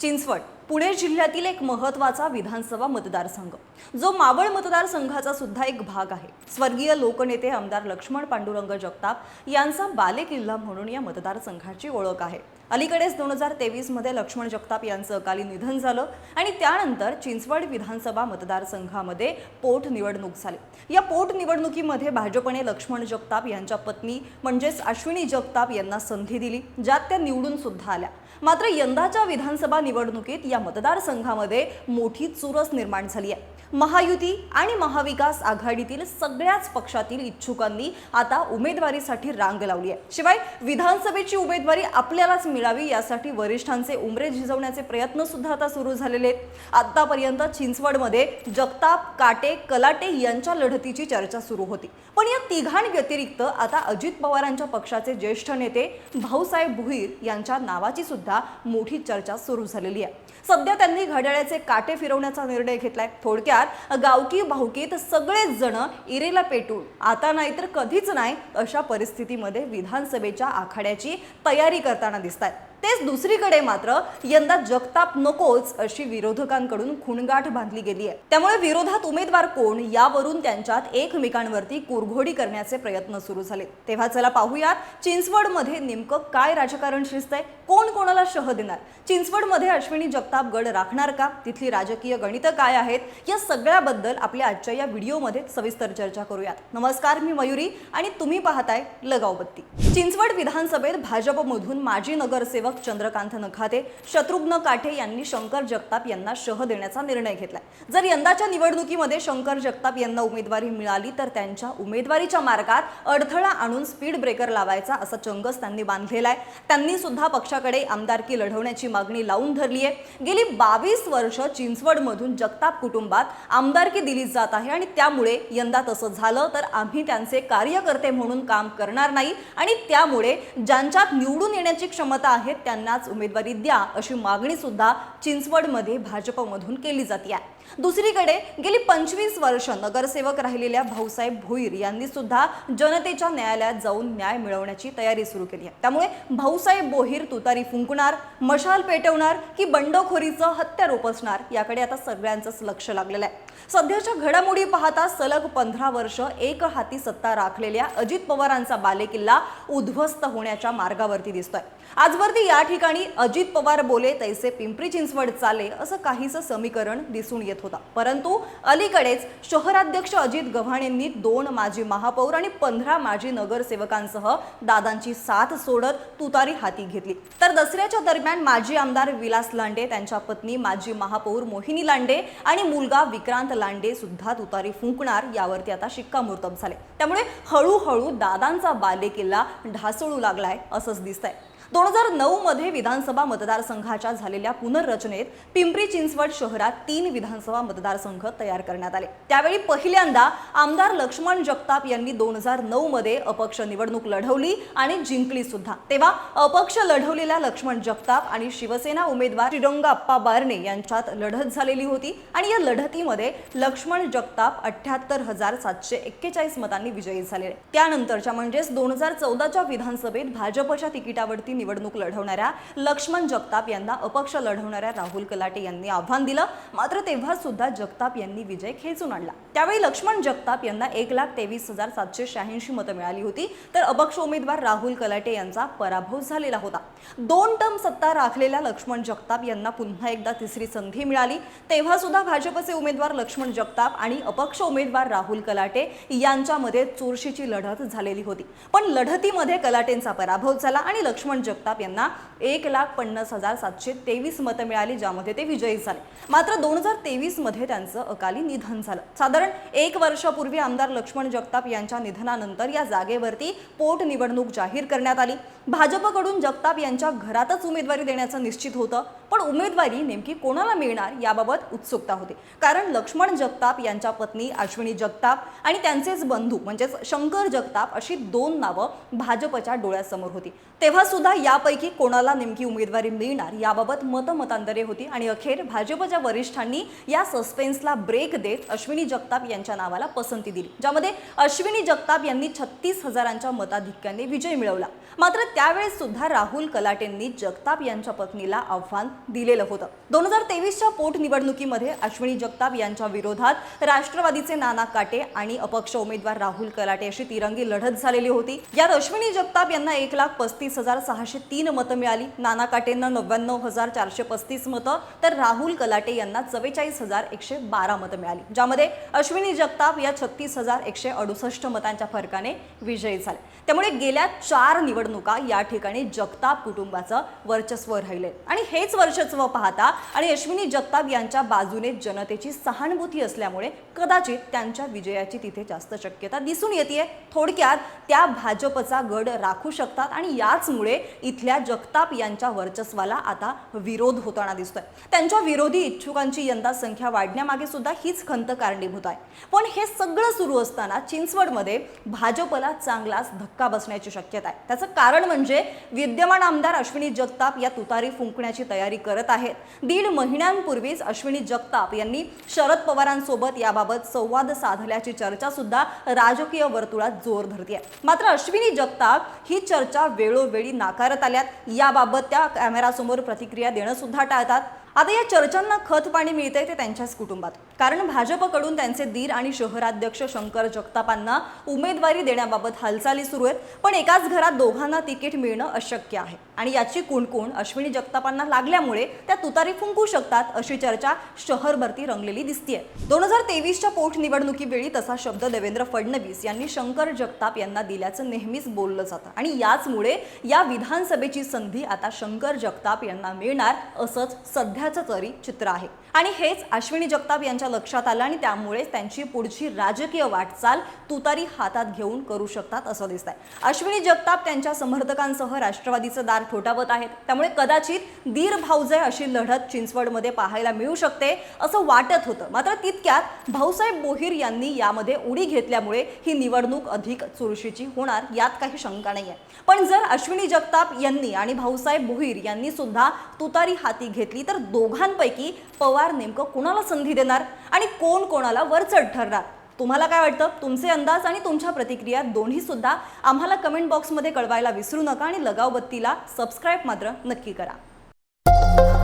चिंचवड पुणे जिल्ह्यातील एक महत्त्वाचा विधानसभा मतदारसंघ. जो मावळ मतदारसंघाचा सुद्धा एक भाग आहे. स्वर्गीय लोकनेते आमदार लक्ष्मण पांडुरंग जगताप यांचा बालेकिल्ला म्हणून या मतदारसंघाची ओळख आहे. अलीकडेच दोन हजार तेवीसमध्ये लक्ष्मण जगताप यांचं अकाली निधन झालं आणि त्यानंतर चिंचवड विधानसभा मतदारसंघामध्ये पोटनिवडणूक झाली. या पोटनिवडणुकीमध्ये भाजपने लक्ष्मण जगताप यांच्या पत्नी म्हणजेच अश्विनी जगताप यांना संधी दिली ज्यात त्या निवडून सुद्धा आल्या. मात्र यंदाच्या विधानसभा निवडणुकीत या मतदारसंघामध्ये मोठी चुरस निर्माण झाली आहे. महायुती आणि महाविकास आघाडीतील सगळ्याच पक्षातील इच्छुकांनी आता उमेदवारीसाठी रांग लावली आहे. शिवाय विधानसभेची उमेदवारी आपल्यालाच मिळावी यासाठी वरिष्ठांचे उमरे झिजवण्याचे प्रयत्न सुद्धा आता सुरू झालेले आहेत. आतापर्यंत चिंचवडमध्ये जगताप काटे कलाटे यांच्या लढतीची चर्चा सुरू होती. पण या तिघांव्यतिरिक्त आता अजित पवारांच्या पक्षाचे ज्येष्ठ नेते भाऊसाहेब भुईर यांच्या नावाची सुद्धा मोठी चर्चा सुरू झालेली आहे. सध्या त्यांनी घड्याळ्याचे काटे फिरवण्याचा निर्णय घेतलाय. थोडक्यात गावकी भावकीत सगळेच जण इरेला पेटून आता नाही तर कधीच नाही अशा परिस्थितीमध्ये विधानसभेच्या आखाड्याची तयारी करताना दिसत आहेत तेच दुसरीकडे मात्र यंदा जगताप नकोच अशी विरोधकांकडून खुणगाठ बांधली गेली आहे त्यामुळे विरोधात उमेदवार कोण यावरून त्यांच्यात एकमेकांवरती कुरघोडी करण्याचे प्रयत्न सुरू झाले. तेव्हा चला पाहूयात चिंचवडमध्ये नेमकं काय राजकारण शिजतंय कोण कोणाला शह देणार? चिंचवडमध्ये अश्विनी जगताप प्रतापगड राखणार का? तिथली राजकीय गणितं काय आहेत? या सगळ्याबद्दल आपल्या आजच्या या व्हिडिओमध्ये सविस्तर चर्चा करूयात. नमस्कार मी मयुरी आणि तुम्ही पाहताय लगावबत्ती. चिंचवड विधानसभेत भाजपमधून माजी नगरसेवक चंद्रकांत नखाते शत्रुघ्न काठे यांनी शंकर जगताप यांना शह देण्याचा निर्णय घेतलाय. जर यंदाच्या निवडणुकीमध्ये शंकर जगताप यांना उमेदवारी मिळाली तर त्यांच्या उमेदवारीच्या मार्गात अडथळा आणून स्पीड ब्रेकर लावायचा असा चंगस त्यांनी बांधलेला आहे त्यांनी सुद्धा पक्षाकडे आमदारकी लढवण्याची मागणी लावून धरली आहे गेली बावीस वर्ष चिंचवडमधून जगताप कुटुंबात आमदारकी दिली जात आहे आणि त्यामुळे यंदा तसं झालं तर आम्ही त्यांचे कार्यकर्ते म्हणून काम करणार नाही आणि त्यामुळे ज्यांच्यात निवडून येण्याची क्षमता आहे त्यांनाच उमेदवारी द्या अशी मागणी सुद्धा चिंचवडमध्ये भाजपमधून केली जाते आहे दुसरीकडे गेली पंचवीस वर्ष नगरसेवक राहिलेल्या भाऊसाहेब भोईर यांनी सुद्धा जनतेच्या न्यायालयात जाऊन न्याय मिळवण्याची तयारी सुरू केली आहे. त्यामुळे भाऊसाहेब बोहीर तुतारी फुंकणार मशाल पेटवणार की बंडखोरीचं हत्या रोपसणार याकडे आता सगळ्यांचंच लक्ष लागलेलं आहे. सध्याच्या घडामोडी पाहता सलग पंधरा वर्ष एक हाती सत्ता राखलेल्या अजित पवारांचा बालेकिल्ला उद्ध्वस्त होण्याच्या मार्गावरती दिसतोय. आजवरती या ठिकाणी अजित पवार बोले तैसे पिंपरी चिंचवड चाले असं काहीसं समीकरण दिसून येत होता. परंतु अलीकडेच शहराध्यक्ष अजित गव्हाणेंनी दोन माजी महापौर आणि पंधरा माजी नगरसेवकांसह दादांची साथ सोडत तुतारी हाती घेतली. तर दसऱ्याच्या दरम्यान माजी आमदार विलास लांडे त्यांच्या पत्नी माजी महापौर मोहिनी लांडे आणि मुलगा विक्रांत लांडे सुद्धा तुतारी फुंकणार यावरती आता शिक्कामोर्तब झाले. त्यामुळे हळूहळू दादांचा बालेकिल्ला ढासळू लागलाय असंच दिसतंय. दोन हजार नऊ मध्ये विधानसभा मतदारसंघाच्या झालेल्या पुनर्रचनेत पिंपरी चिंचवड शहरात तीन विधानसभा मतदारसंघ तयार करण्यात आले. त्यावेळी पहिल्यांदा आमदार लक्ष्मण जगताप यांनी दोन हजार नऊ मध्ये अपक्ष निवडणूक लढवली आणि जिंकली सुद्धा. तेव्हा अपक्ष लढवलेल्या लक्ष्मण जगताप आणि शिवसेना उमेदवार श्रीरंग अप्पा बारणे यांच्यात लढत झालेली होती आणि या लढतीमध्ये लक्ष्मण जगताप अठ्याहत्तर हजार सातशे एक्केचाळीस मतांनी विजयी झाले त्यानंतरच्या म्हणजेच दोन हजार चौदाच्या विधानसभेत भाजपच्या तिकिटावरती निवडणूक लढवणाऱ्या लक्ष्मण जगताप यांना अपक्ष लढवणाऱ्या राहुल कलाटे यांनी आव्हान दिलं. मात्र तेव्हा सुद्धा जगताप यांनी विजय खेचून आणला. त्यावेळी लक्ष्मण जगताप यांना एक लाख तेवीस हजार सातशे शहाऐंशी मतं मिळाली होती. तर अपक्ष उमेदवार राहुल कलाटे यांचा पराभव झालेला होता. दोन टर्म सत्ता राखलेल्या लक्ष्मण जगताप यांना पुन्हा एकदा तिसरी संधी मिळाली. तेव्हा सुद्धा भाजपचे उमेदवार लक्ष्मण जगताप आणि अपक्ष उमेदवार राहुल कलाटे यांच्यामध्ये चुरशीची लढत झालेली होती. पण लढतीमध्ये कलाटेंचा पराभव झाला आणि लक्ष्मण जगताप यांना एक लाख पन्नास हजार सातशे तेवीस मतं मिळाली ज्यामध्ये ते विजयी झाले. मात्र दोन हजार तेवीसमध्ये त्यांचं अकाली निधन झालं. साधारण एक वर्षापूर्वी आमदार लक्ष्मण जगताप यांच्या निधनानंतर या जागेवरती पोटनिवडणूक जाहीर करण्यात आली. भाजपकडून जगताप यांच्या घरातच उमेदवारी देण्याचं निश्चित होतं पण उमेदवारी नेमकी कोणाला मिळणार याबाबत उत्सुकता होती. कारण लक्ष्मण जगताप यांच्या पत्नी अश्विनी जगताप आणि त्यांचेच बंधू म्हणजेच शंकर जगताप अशी दोन नावं भाजपच्या डोळ्यासमोर होती. तेव्हा सुद्धा यापैकी कोणाला नेमकी उमेदवारी मिळणार? याबाबत मतमतांतरे होती आणि अखेर भाजपच्या वरिष्ठांनी या सस्पेन्सला ब्रेक देत अश्विनी जगताप यांच्या नावाला पसंती दिली ज्यामध्ये अश्विनी जगताप यांनी छत्तीस हजारांच्या मताधिक्याने विजय मिळवला. मात्र त्यावेळेस सुद्धा राहुल कलाटेंनी जगताप यांच्या पत्नीला आव्हान दिलेलं होतं. दोन हजार तेवीसच्या पोटनिवडणुकीमध्ये अश्विनी जगताप यांच्या विरोधात राष्ट्रवादीचे नाना काटे आणि अपक्ष उमेदवार राहुल कलाटे अशी तिरंगी लढत झालेली होती. यात अश्विनी जगताप यांना एक लाख पस्तीस हजार सहाशे तीन मतं मिळाली. नाना काटेंना नव्याण्णव हजार चारशे पस्तीस मतं तर राहुल कलाटे यांना चव्वेचाळीस हजार एकशे बारा मतं मिळाली. ज्यामध्ये अश्विनी जगताप या छत्तीस हजार एकशे अडुसष्ट मतांच्या फरकाने विजयी झाले. त्यामुळे गेल्या चार निवडणुका या ठिकाणी जगताप कुटुंबाचं वर्चस्व राहिले. आणि हेच वर्चस्व पाहता आणि अश्विनी जगताप यांच्या बाजूने जनतेची सहानुभूती असल्यामुळे कदाचित त्यांच्या विजयाची तिथे जास्त शक्यता दिसून येते थोडक्यात त्या भाजपचा गड राखू शकतात आणि याचमुळे इथल्या जगताप यांच्या वर्चस्वाला आता विरोध होताना दिसतोय. त्यांच्या विरोधी इच्छुकांची यंदा संख्या वाढण्यामागे सुद्धा हीच खंत कारणीभूत आहे. पण हे सगळं सुरू असताना चिंचवडमध्ये भाजपला चांगलाच धक्का बसण्याची शक्यता आहे. त्याचं कारण म्हणजे विद्यमान आमदार अश्विनी जगताप या तुतारी फुंकण्याची तयारी करत आहेत. दीड महिन्यांपूर्वीच अश्विनी जगताप यांनी शरद पवारांसोबत याबाबत संवाद साधल्याची चर्चा सुद्धा राजकीय वर्तुळात जोर धरते मात्र अश्विनी जगताप ही चर्चा वेळोवेळी नाकार नाकारत आल्यात. याबाबत त्या कॅमेरासमोर प्रतिक्रिया देणं सुद्धा टाळतात. आता या चर्चांना खत पाणी मिळतंय ते त्यांच्याच कुटुंबात. कारण भाजपकडून त्यांचे दीर आणि शहराध्यक्ष शंकर जगतापांना उमेदवारी देण्याबाबत हालचाली सुरू आहेत पण एकाच घरात दोघांना तिकीट मिळणं अशक्य आहे. आणि याची कुणकुण अश्विनी जगतापांना लागल्यामुळे त्या तुतारी फुंकू शकतात अशी चर्चा शहरभरती रंगलेली दिसतीये. दोन हजार तेवीसच्या पोटनिवडणुकीवेळी तसा शब्द देवेंद्र फडणवीस यांनी शंकर जगताप यांना दिल्याचं नेहमीच बोललं जातं. आणि याचमुळे या विधानसभेची संधी आता शंकर जगताप यांना मिळणार असंच सध्या सध्याचं तरी चित्र आहे. आणि हेच अश्विनी जगताप यांच्या लक्षात आलं आणि त्यामुळे त्यांची पुढची राजकीय वाटचाल तुतारी हातात घेऊन करू शकतात असं दिसत आहे अश्विनी जगताप त्यांच्या समर्थकांसह राष्ट्रवादीचं दार ठोठावत आहेत. त्यामुळे कदाचित दीर भाऊजय अशी लढत चिंचवडमध्ये पाहायला मिळू शकते असं वाटत होतं. मात्र तितक्यात भाऊसाहेब बोहीर यांनी यामध्ये उडी घेतल्यामुळे ही निवडणूक अधिक चुरशीची होणार यात काही शंका नाही आहे पण जर अश्विनी जगताप यांनी आणि भाऊसाहेब बोहीर यांनी सुद्धा तुतारी हाती घेतली तर दोघांपैकी पवार नेमकं कोणाला संधी देणार आणि कोण कोणाला वरचढ ठरणार? तुम्हाला काय वाटतं? तुमचे अंदाज आणि तुमच्या प्रतिक्रिया दोन्ही सुद्धा आम्हाला कमेंट बॉक्समध्ये कळवायला विसरू नका आणि लगावबत्तीला सबस्क्राईब मात्र नक्की करा.